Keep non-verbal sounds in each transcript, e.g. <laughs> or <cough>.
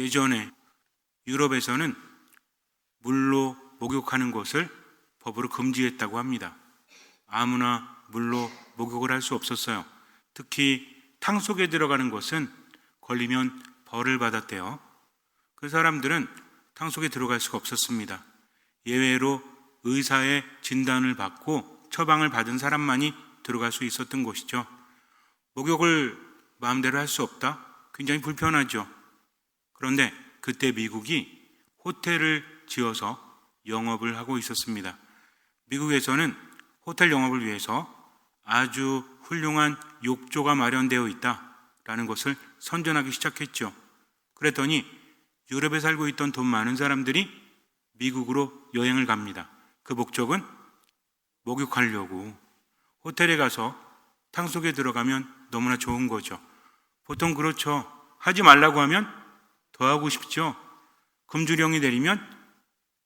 예전에 유럽에서는 물로 목욕하는 것을 법으로 금지했다고 합니다. 아무나 물로 목욕을 할 수 없었어요. 특히 탕 속에 들어가는 것은 걸리면 벌을 받았대요. 그 사람들은 탕 속에 들어갈 수가 없었습니다. 예외로 의사의 진단을 받고 처방을 받은 사람만이 들어갈 수 있었던 곳이죠. 목욕을 마음대로 할 수 없다? 굉장히 불편하죠. 그런데 그때 미국이 호텔을 지어서 영업을 하고 있었습니다. 미국에서는 호텔 영업을 위해서 아주 훌륭한 욕조가 마련되어 있다라는 것을 선전하기 시작했죠. 그랬더니 유럽에 살고 있던 돈 많은 사람들이 미국으로 여행을 갑니다. 그 목적은 목욕하려고 호텔에 가서 탕 속에 들어가면 너무나 좋은 거죠. 보통 그렇죠. 하지 말라고 하면 더 하고 싶죠. 금주령이 내리면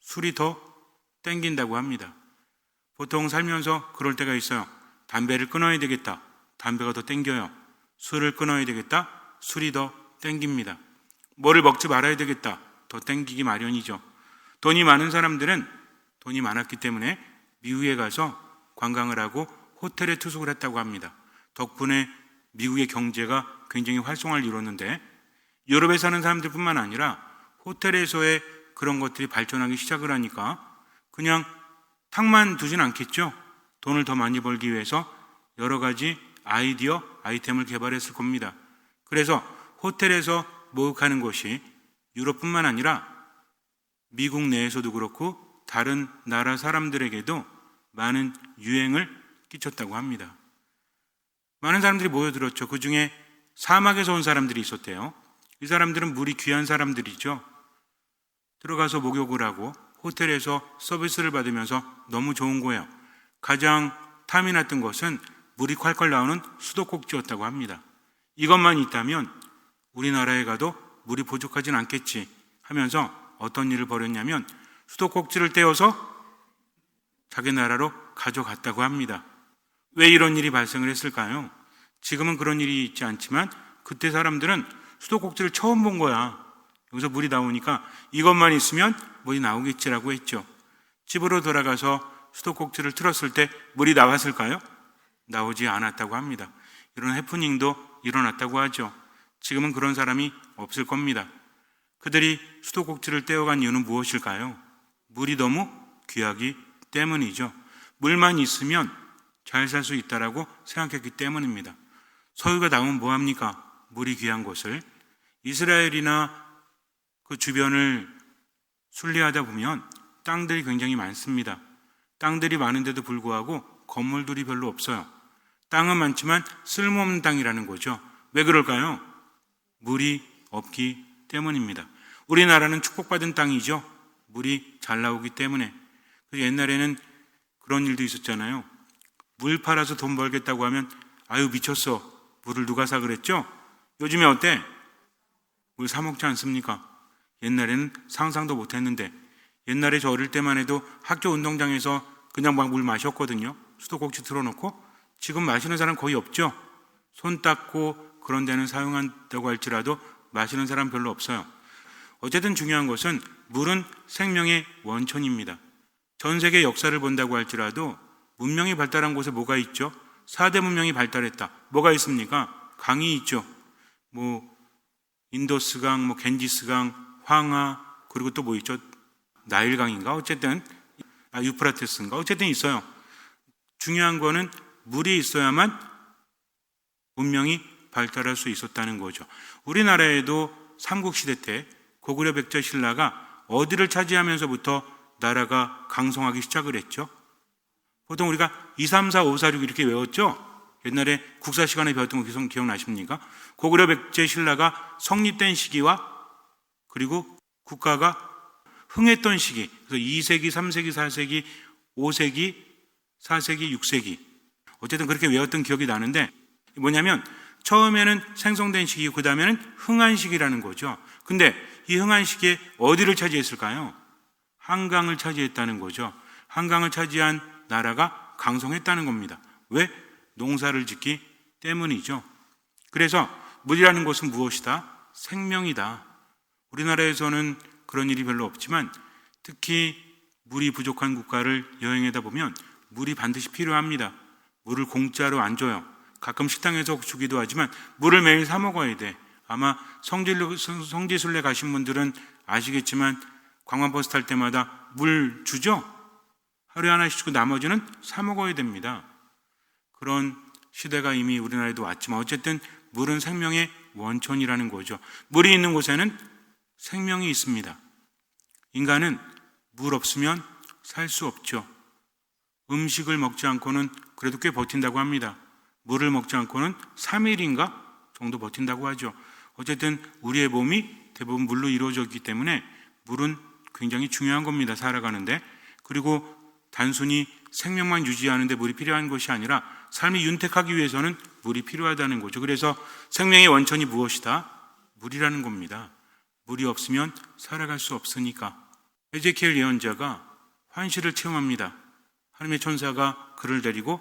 술이 더 땡긴다고 합니다. 보통 살면서 그럴 때가 있어요. 담배를 끊어야 되겠다. 담배가 더 땡겨요. 술을 끊어야 되겠다. 술이 더 땡깁니다. 뭐를 먹지 말아야 되겠다. 더 땡기기 마련이죠. 돈이 많은 사람들은 돈이 많았기 때문에 미국에 가서 관광을 하고 호텔에 투숙을 했다고 합니다. 덕분에 미국의 경제가 굉장히 활성화를 이뤘는데 유럽에 사는 사람들뿐만 아니라 호텔에서의 그런 것들이 발전하기 시작을 하니까 그냥 탕만 두진 않겠죠. 돈을 더 많이 벌기 위해서 여러 가지 아이디어, 아이템을 개발했을 겁니다. 그래서 호텔에서 목욕하는 것이 유럽뿐만 아니라 미국 내에서도 그렇고 다른 나라 사람들에게도 많은 유행을 끼쳤다고 합니다. 많은 사람들이 모여들었죠. 그 중에 사막에서 온 사람들이 있었대요. 이 사람들은 물이 귀한 사람들이죠. 들어가서 목욕을 하고 호텔에서 서비스를 받으면서 너무 좋은 거예요. 가장 탐이 났던 것은 물이 콸콸 나오는 수도꼭지였다고 합니다. 이것만 있다면 우리나라에 가도 물이 부족하진 않겠지 하면서 어떤 일을 벌였냐면 수도꼭지를 떼어서 자기 나라로 가져갔다고 합니다. 왜 이런 일이 발생을 했을까요? 지금은 그런 일이 있지 않지만 그때 사람들은 수도꼭지를 처음 본 거야. 여기서 물이 나오니까 이것만 있으면 물이 나오겠지라고 했죠. 집으로 돌아가서 수도꼭지를 틀었을 때 물이 나왔을까요? 나오지 않았다고 합니다. 이런 해프닝도 일어났다고 하죠. 지금은 그런 사람이 없을 겁니다. 그들이 수도꼭지를 떼어간 이유는 무엇일까요? 물이 너무 귀하기 때문이죠. 물만 있으면 잘 살 수 있다라고 생각했기 때문입니다. 서유가 나오면 뭐합니까? 물이 귀한 곳을. 이스라엘이나 그 주변을 순리하다 보면 땅들이 굉장히 많습니다. 땅들이 많은데도 불구하고 건물들이 별로 없어요. 땅은 많지만 쓸모없는 땅이라는 거죠. 왜 그럴까요? 물이 없기 때문입니다. 우리나라는 축복받은 땅이죠. 물이 잘 나오기 때문에. 옛날에는 그런 일도 있었잖아요. 물 팔아서 돈 벌겠다고 하면 아유 미쳤어. 물을 누가 사 그랬죠? 요즘에 어때? 물 사 먹지 않습니까? 옛날에는 상상도 못 했는데 옛날에 저 어릴 때만 해도 학교 운동장에서 그냥 막 물 마셨거든요. 수도꼭지 틀어놓고 지금 마시는 사람 거의 없죠. 손 닦고 그런 데는 사용한다고 할지라도 마시는 사람 별로 없어요. 어쨌든 중요한 것은 물은 생명의 원천입니다. 전 세계 역사를 본다고 할지라도 문명이 발달한 곳에 뭐가 있죠? 4대 문명이 발달했다. 뭐가 있습니까? 강이 있죠. 뭐 인도스강, 뭐 겐지스강, 황하, 그리고 또 뭐 있죠? 나일강인가? 어쨌든 아, 유프라테스인가? 어쨌든 있어요. 중요한 거는 물이 있어야만 문명이 발달할 수 있었다는 거죠. 우리나라에도 삼국시대 때 고구려 백제 신라가 어디를 차지하면서부터 나라가 강성하기 시작을 했죠? 보통 우리가 2, 3, 4, 5, 4, 6 이렇게 외웠죠? 옛날에 국사 시간에 배웠던 거 기억나십니까? 고구려 백제 신라가 성립된 시기와 그리고 국가가 흥했던 시기, 그래서 2세기, 3세기, 4세기, 5세기, 4세기, 6세기. 어쨌든 그렇게 외웠던 기억이 나는데 뭐냐면 처음에는 생성된 시기, 그 다음에는 흥한 시기라는 거죠. 근데 이 흥한 시기에 어디를 차지했을까요? 한강을 차지했다는 거죠. 한강을 차지한 나라가 강성했다는 겁니다. 왜? 농사를 짓기 때문이죠. 그래서 물이라는 것은 무엇이다? 생명이다. 우리나라에서는 그런 일이 별로 없지만 특히 물이 부족한 국가를 여행하다 보면 물이 반드시 필요합니다. 물을 공짜로 안 줘요. 가끔 식당에서 주기도 하지만 물을 매일 사 먹어야 돼. 아마 성지순례 가신 분들은 아시겠지만 관광버스 탈 때마다 물 주죠? 하루에 하나씩 주고 나머지는 사 먹어야 됩니다. 그런 시대가 이미 우리나라에도 왔지만 어쨌든 물은 생명의 원천이라는 거죠. 물이 있는 곳에는 생명이 있습니다. 인간은 물 없으면 살 수 없죠. 음식을 먹지 않고는 그래도 꽤 버틴다고 합니다. 물을 먹지 않고는 3일인가 정도 버틴다고 하죠. 어쨌든 우리의 몸이 대부분 물로 이루어져 있기 때문에 물은 굉장히 중요한 겁니다. 살아가는데. 그리고 단순히 생명만 유지하는데 물이 필요한 것이 아니라 삶이 윤택하기 위해서는 물이 필요하다는 거죠. 그래서 생명의 원천이 무엇이다? 물이라는 겁니다. 물이 없으면 살아갈 수 없으니까. 에제키엘 예언자가 환시를 체험합니다. 하나님의 천사가 그를 데리고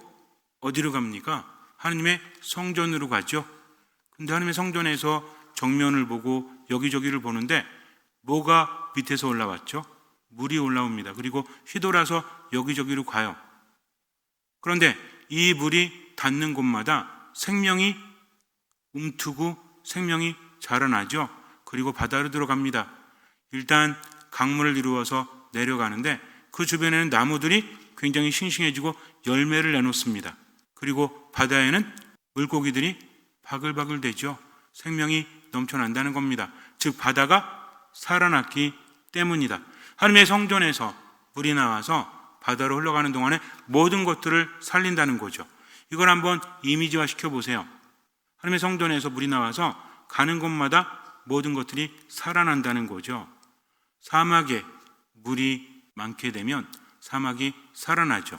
어디로 갑니까? 하나님의 성전으로 가죠. 근데 하나님의 성전에서 정면을 보고 여기저기를 보는데 뭐가 밑에서 올라왔죠? 물이 올라옵니다. 그리고 휘돌아서 여기저기로 가요. 그런데 이 물이 닿는 곳마다 생명이 움트고 생명이 자라나죠. 그리고 바다로 들어갑니다. 일단 강물을 이루어서 내려가는데 그 주변에는 나무들이 굉장히 싱싱해지고 열매를 내놓습니다. 그리고 바다에는 물고기들이 바글바글 되죠. 생명이 넘쳐난다는 겁니다. 즉 바다가 살아났기 때문이다. 하나님의 성전에서 물이 나와서 바다로 흘러가는 동안에 모든 것들을 살린다는 거죠. 이걸 한번 이미지화 시켜 보세요. 하나님의 성전에서 물이 나와서 가는 곳마다 모든 것들이 살아난다는 거죠. 사막에 물이 많게 되면 사막이 살아나죠.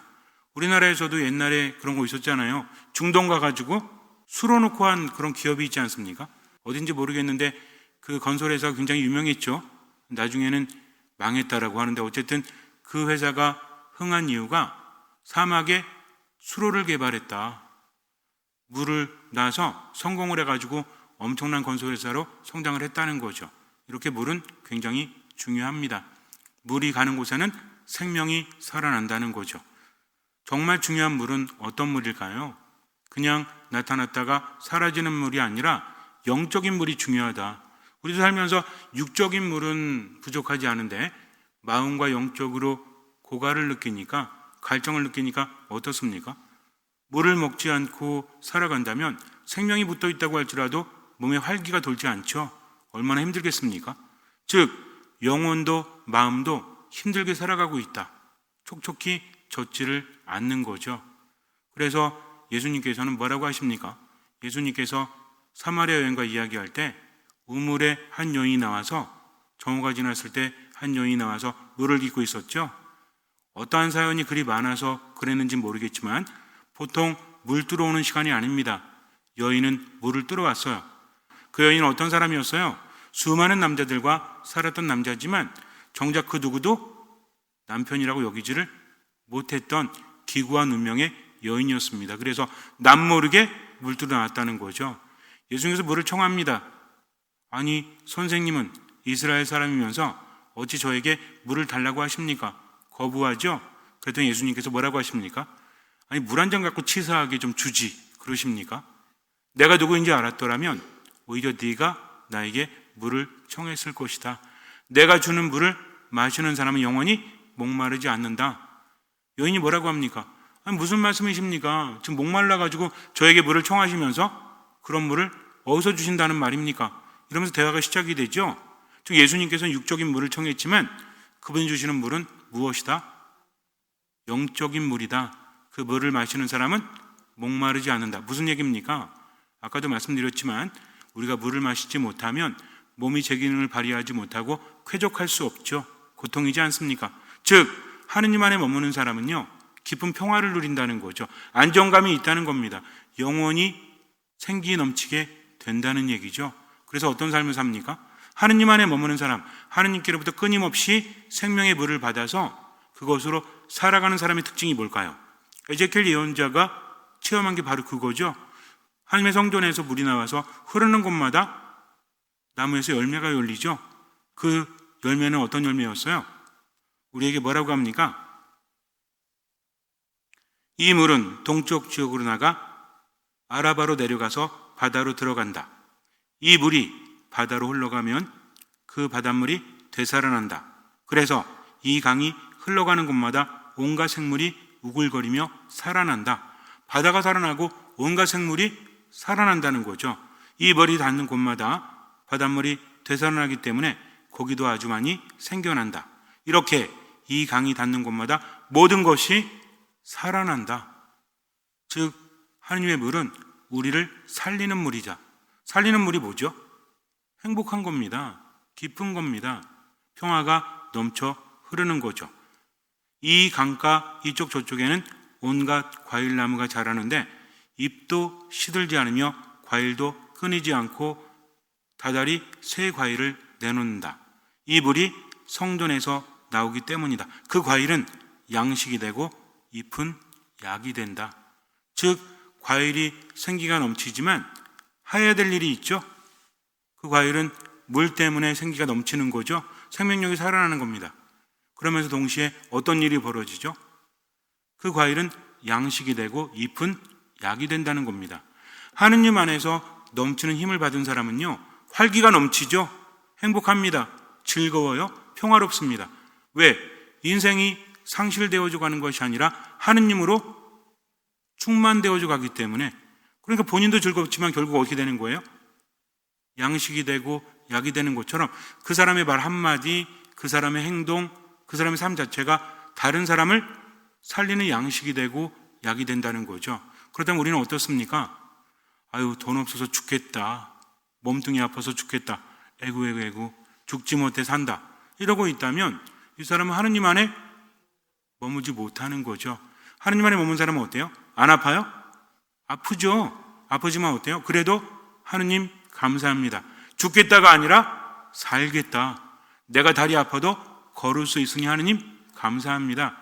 우리나라에서도 옛날에 그런 거 있었잖아요. 중동 가가지고 수로놓고 한 그런 기업이 있지 않습니까? 어딘지 모르겠는데 그 건설회사가 굉장히 유명했죠. 나중에는 망했다라고 하는데 어쨌든 그 회사가 흥한 이유가 사막에 수로를 개발했다. 물을 놔서 성공을 해가지고 엄청난 건설회사로 성장을 했다는 거죠. 이렇게 물은 굉장히 중요합니다. 물이 가는 곳에는 생명이 살아난다는 거죠. 정말 중요한 물은 어떤 물일까요? 그냥 나타났다가 사라지는 물이 아니라 영적인 물이 중요하다. 우리도 살면서 육적인 물은 부족하지 않은데 마음과 영적으로 고갈을 느끼니까 갈증을 느끼니까 어떻습니까? 물을 먹지 않고 살아간다면 생명이 붙어 있다고 할지라도 몸에 활기가 돌지 않죠. 얼마나 힘들겠습니까? 즉 영혼도 마음도 힘들게 살아가고 있다. 촉촉히 젖지를 않는 거죠. 그래서 예수님께서는 뭐라고 하십니까? 예수님께서 사마리아 여인과 이야기할 때 우물에 한 여인이 나와서 정오가 지났을 때 한 여인이 나와서 물을 깃고 있었죠. 어떠한 사연이 그리 많아서 그랬는지 모르겠지만 보통 물 들어오는 시간이 아닙니다. 여인은 물을 뚫어왔어요. 그 여인은 어떤 사람이었어요? 수많은 남자들과 살았던 남자지만 정작 그 누구도 남편이라고 여기지를 못했던 기구한 운명의 여인이었습니다. 그래서 남 모르게 물 뚫어 놨다는 거죠. 예수님께서 물을 청합니다. 아니, 선생님은 이스라엘 사람이면서 어찌 저에게 물을 달라고 하십니까? 거부하죠? 그랬더니 예수님께서 뭐라고 하십니까? 아니, 물 한 잔 갖고 치사하게 좀 주지. 그러십니까? 내가 누구인지 알았더라면 오히려 네가 나에게 물을 청했을 것이다. 내가 주는 물을 마시는 사람은 영원히 목마르지 않는다. 여인이 뭐라고 합니까? 아니, 무슨 말씀이십니까? 지금 목말라가지고 저에게 물을 청하시면서 그런 물을 어디서 주신다는 말입니까? 이러면서 대화가 시작이 되죠. 즉 예수님께서는 육적인 물을 청했지만 그분이 주시는 물은 무엇이다? 영적인 물이다. 그 물을 마시는 사람은 목마르지 않는다. 무슨 얘기입니까? 아까도 말씀드렸지만 우리가 물을 마시지 못하면 몸이 제 기능을 발휘하지 못하고 쾌족할 수 없죠. 고통이지 않습니까? 즉 하느님 안에 머무는 사람은요 깊은 평화를 누린다는 거죠. 안정감이 있다는 겁니다. 영원히 생기 넘치게 된다는 얘기죠. 그래서 어떤 삶을 삽니까? 하느님 안에 머무는 사람, 하느님께로부터 끊임없이 생명의 물을 받아서 그것으로 살아가는 사람의 특징이 뭘까요? 에제켈 예언자가 체험한 게 바로 그거죠. 하나님의 성전에서 물이 나와서 흐르는 곳마다 나무에서 열매가 열리죠. 그 열매는 어떤 열매였어요? 우리에게 뭐라고 합니까? 이 물은 동쪽 지역으로 나가 아라바로 내려가서 바다로 들어간다. 이 물이 바다로 흘러가면 그 바닷물이 되살아난다. 그래서 이 강이 흘러가는 곳마다 온갖 생물이 우글거리며 살아난다. 바다가 살아나고 온갖 생물이 살아난다는 거죠. 이 벌이 닿는 곳마다 바닷물이 되살아나기 때문에 고기도 아주 많이 생겨난다. 이렇게 이 강이 닿는 곳마다 모든 것이 살아난다. 즉, 하느님의 물은 우리를 살리는 물이자. 살리는 물이 뭐죠? 행복한 겁니다. 깊은 겁니다. 평화가 넘쳐 흐르는 거죠. 이 강가 이쪽 저쪽에는 온갖 과일나무가 자라는데 잎도 시들지 않으며 과일도 끊이지 않고 다달이 새 과일을 내놓는다. 이 물이 성전에서 나오기 때문이다. 그 과일은 양식이 되고 잎은 약이 된다. 즉 과일이 생기가 넘치지만 해야 될 일이 있죠. 그 과일은 물 때문에 생기가 넘치는 거죠. 생명력이 살아나는 겁니다. 그러면서 동시에 어떤 일이 벌어지죠? 그 과일은 양식이 되고 잎은 약이 된다는 겁니다. 하느님 안에서 넘치는 힘을 받은 사람은요, 활기가 넘치죠? 행복합니다. 즐거워요. 평화롭습니다. 왜? 인생이 상실되어져 가는 것이 아니라 하느님으로 충만되어져 가기 때문에 그러니까 본인도 즐겁지만 결국 어떻게 되는 거예요? 양식이 되고 약이 되는 것처럼 그 사람의 말 한마디, 그 사람의 행동, 그 사람의 삶 자체가 다른 사람을 살리는 양식이 되고 약이 된다는 거죠. 그렇다면 우리는 어떻습니까? 아유, 돈 없어서 죽겠다. 몸뚱이 아파서 죽겠다. 에구, 에구, 에구. 죽지 못해 산다. 이러고 있다면 이 사람은 하느님 안에 머무지 못하는 거죠. 하느님 안에 머문 사람은 어때요? 안 아파요? 아프죠. 아프지만 어때요? 그래도 하느님 감사합니다. 죽겠다가 아니라 살겠다. 내가 다리 아파도 걸을 수 있으니 하느님 감사합니다.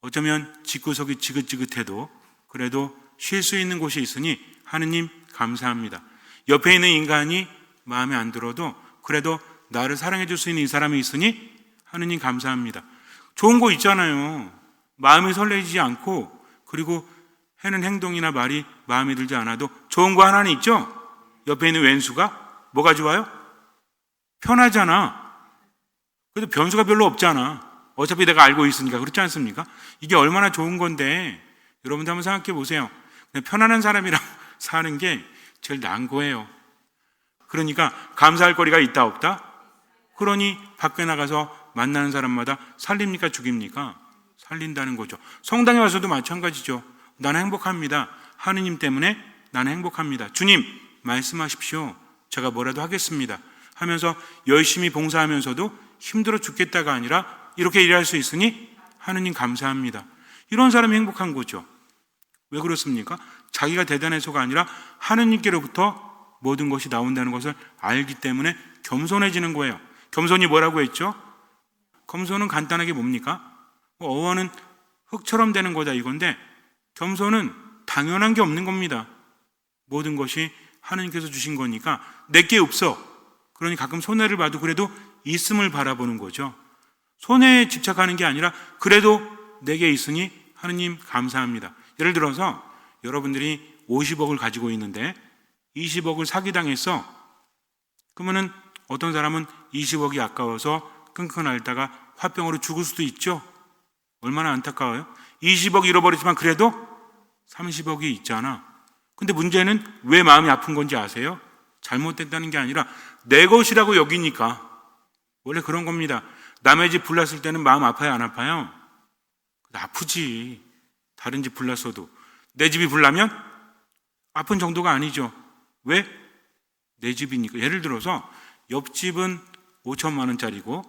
어쩌면 집구석이 지긋지긋해도 그래도 쉴 수 있는 곳이 있으니 하느님 감사합니다. 옆에 있는 인간이 마음에 안 들어도 그래도 나를 사랑해 줄 수 있는 이 사람이 있으니 하느님 감사합니다. 좋은 거 있잖아요. 마음이 설레지 않고 그리고 해는 행동이나 말이 마음에 들지 않아도 좋은 거 하나는 있죠? 옆에 있는 왼수가 뭐가 좋아요? 편하잖아. 그래도 변수가 별로 없잖아. 어차피 내가 알고 있으니까 그렇지 않습니까? 이게 얼마나 좋은 건데 여러분도 한번 생각해 보세요. 편안한 사람이랑 <laughs> 사는 게 제일 나은 거예요. 그러니까 감사할 거리가 있다 없다? 그러니 밖에 나가서 만나는 사람마다 살립니까 죽입니까? 살린다는 거죠. 성당에 와서도 마찬가지죠. 나는 행복합니다. 하느님 때문에 나는 행복합니다. 주님 말씀하십시오. 제가 뭐라도 하겠습니다. 하면서 열심히 봉사하면서도 힘들어 죽겠다가 아니라 이렇게 일할 수 있으니 하느님 감사합니다. 이런 사람이 행복한 거죠. 왜 그렇습니까? 자기가 대단해서가 아니라 하느님께로부터 모든 것이 나온다는 것을 알기 때문에 겸손해지는 거예요. 겸손이 뭐라고 했죠? 겸손은 간단하게 뭡니까? 뭐 어원은 흙처럼 되는 거다 이건데 겸손은 당연한 게 없는 겁니다. 모든 것이 하느님께서 주신 거니까 내게 없어. 그러니 가끔 손해를 봐도 그래도 있음을 바라보는 거죠. 손해에 집착하는 게 아니라 그래도 내게 있으니 하느님 감사합니다. 예를 들어서 여러분들이 50억을 가지고 있는데 20억을 사기당했어. 그러면은 어떤 사람은 20억이 아까워서 끙끙 앓다가 화병으로 죽을 수도 있죠. 얼마나 안타까워요? 20억 잃어버렸지만 그래도 30억이 있잖아. 근데 문제는 왜 마음이 아픈 건지 아세요? 잘못됐다는 게 아니라 내 것이라고 여기니까. 원래 그런 겁니다. 남의 집 불났을 때는 마음 아파요, 안 아파요? 아프지. 다른 집 불났어도. 내 집이 불나면 아픈 정도가 아니죠. 왜? 내 집이니까. 예를 들어서 옆집은 5천만 원짜리고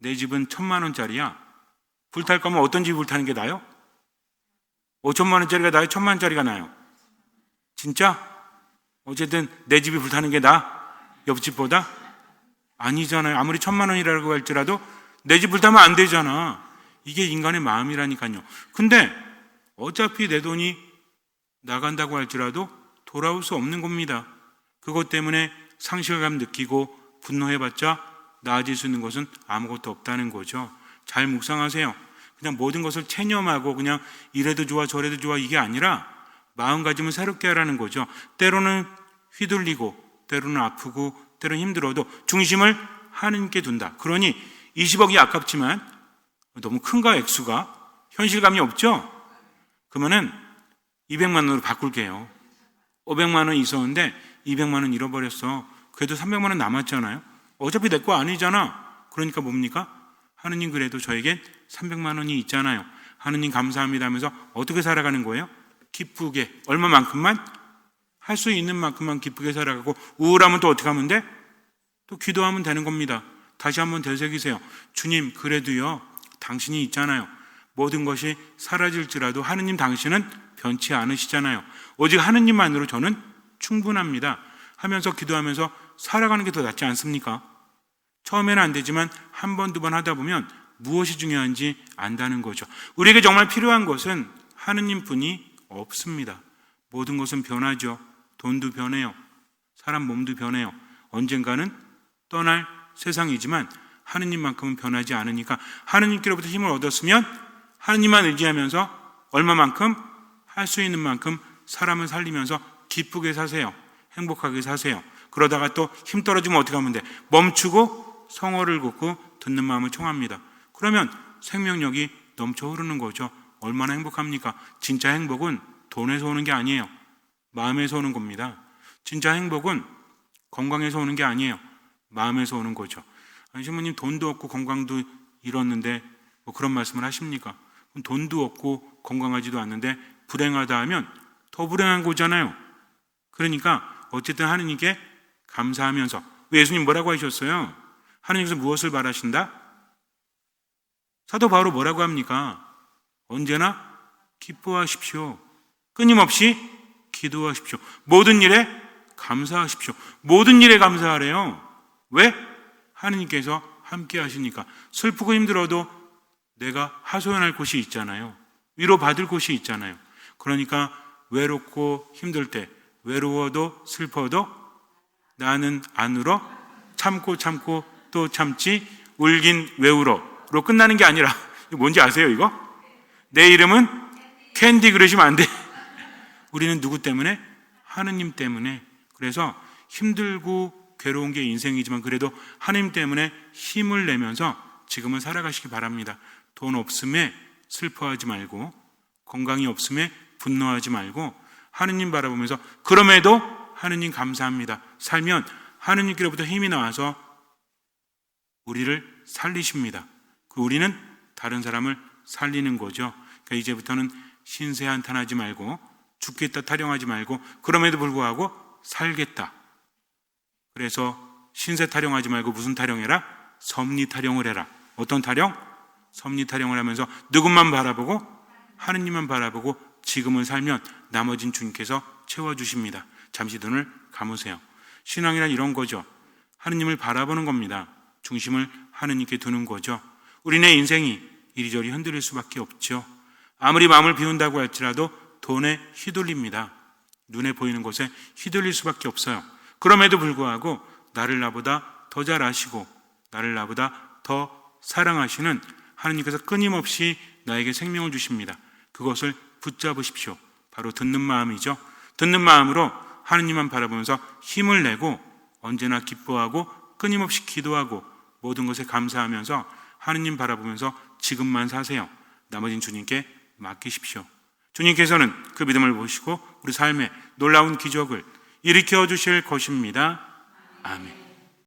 내 집은 천만 원짜리야. 불탈 거면 어떤 집이 불타는 게 나요? 5천만 원짜리가 나요? 천만 원짜리가 나요? 진짜? 어쨌든 내 집이 불타는 게 나? 옆집보다? 아니잖아요. 아무리 천만 원이라고 할지라도 내 집 불타면 안 되잖아. 이게 인간의 마음이라니까요. 근데 어차피 내 돈이 나간다고 할지라도 돌아올 수 없는 겁니다. 그것 때문에 상실감 느끼고 분노해봤자 나아질 수 있는 것은 아무것도 없다는 거죠. 잘 묵상하세요. 그냥 모든 것을 체념하고 그냥 이래도 좋아 저래도 좋아 이게 아니라 마음가짐을 새롭게 하라는 거죠. 때로는 휘둘리고 때로는 아프고 때로는 힘들어도 중심을 하나님께 둔다. 그러니 20억이 아깝지만 너무 큰가 액수가 현실감이 없죠? 그러면은 200만 원으로 바꿀게요. 500만 원 있었는데 200만 원 잃어버렸어. 그래도 300만 원 남았잖아요. 어차피 내 거 아니잖아. 그러니까 뭡니까? 하느님 그래도 저에겐 300만 원이 있잖아요. 하느님 감사합니다 하면서 어떻게 살아가는 거예요? 기쁘게 얼마만큼만 할 수 있는 만큼만 기쁘게 살아가고 우울하면 또 어떻게 하면 돼? 또 기도하면 되는 겁니다. 다시 한번 되새기세요. 주님 그래도요 당신이 있잖아요. 모든 것이 사라질지라도 하느님 당신은 변치 않으시잖아요. 오직 하느님만으로 저는 충분합니다. 하면서 기도하면서 살아가는 게 더 낫지 않습니까? 처음에는 안 되지만 한 번, 두 번 하다 보면 무엇이 중요한지 안다는 거죠. 우리에게 정말 필요한 것은 하느님 뿐이 없습니다. 모든 것은 변하죠. 돈도 변해요. 사람 몸도 변해요. 언젠가는 떠날 세상이지만 하느님만큼은 변하지 않으니까 하느님께로부터 힘을 얻었으면 하느님만 의지하면서 얼마만큼 할 수 있는 만큼 사람을 살리면서 기쁘게 사세요. 행복하게 사세요. 그러다가 또 힘 떨어지면 어떻게 하면 돼? 멈추고 성어를 걷고 듣는 마음을 청합니다. 그러면 생명력이 넘쳐 흐르는 거죠. 얼마나 행복합니까? 진짜 행복은 돈에서 오는 게 아니에요. 마음에서 오는 겁니다. 진짜 행복은 건강에서 오는 게 아니에요. 마음에서 오는 거죠. 아니, 신부님 돈도 없고 건강도 잃었는데 뭐 그런 말씀을 하십니까? 돈도 없고 건강하지도 않는데 불행하다 하면 더 불행한 거잖아요. 그러니까 어쨌든 하느님께 감사하면서 왜 예수님 뭐라고 하셨어요? 하느님께서 무엇을 바라신다? 사도 바로 뭐라고 합니까? 언제나 기뻐하십시오. 끊임없이 기도하십시오. 모든 일에 감사하십시오. 모든 일에 감사하래요. 왜? 하느님께서 함께 하시니까. 슬프고 힘들어도 내가 하소연할 곳이 있잖아요. 위로받을 곳이 있잖아요. 그러니까 외롭고 힘들 때, 외로워도 슬퍼도 나는 안 울어 참고 참고 또 참지 울긴 왜 울어 로 끝나는 게 아니라 뭔지 아세요 이거? 내 이름은 캔디 그러시면 안 돼. <laughs> 우리는 누구 때문에? 하느님 때문에. 그래서 힘들고 괴로운 게 인생이지만 그래도 하느님 때문에 힘을 내면서 지금은 살아가시기 바랍니다. 돈 없음에 슬퍼하지 말고 건강이 없음에 분노하지 말고 하느님 바라보면서 그럼에도 하느님 감사합니다. 살면 하느님께로부터 힘이 나와서 우리를 살리십니다. 그 우리는 다른 사람을 살리는 거죠. 그러니까 이제부터는 신세 한탄하지 말고 죽겠다 타령하지 말고 그럼에도 불구하고 살겠다. 그래서 신세 타령하지 말고 무슨 타령해라? 섭리 타령을 해라. 어떤 타령? 섭리 타령을 하면서 누군만 바라보고 하느님만 바라보고 지금은 살면 나머진 주님께서 채워주십니다. 잠시 눈을 감으세요. 신앙이란 이런 거죠. 하느님을 바라보는 겁니다. 중심을 하느님께 두는 거죠. 우리네 인생이 이리저리 흔들릴 수밖에 없죠. 아무리 마음을 비운다고 할지라도 돈에 휘둘립니다. 눈에 보이는 것에 휘둘릴 수밖에 없어요. 그럼에도 불구하고 나를 나보다 더 잘 아시고 나를 나보다 더 사랑하시는 하느님께서 끊임없이 나에게 생명을 주십니다. 그것을 붙잡으십시오. 바로 듣는 마음이죠. 듣는 마음으로 하느님만 바라보면서 힘을 내고 언제나 기뻐하고 끊임없이 기도하고 모든 것에 감사하면서 하느님 바라보면서 지금만 사세요. 나머진 주님께 맡기십시오. 주님께서는 그 믿음을 보시고 우리 삶에 놀라운 기적을 일으켜 주실 것입니다. 아멘.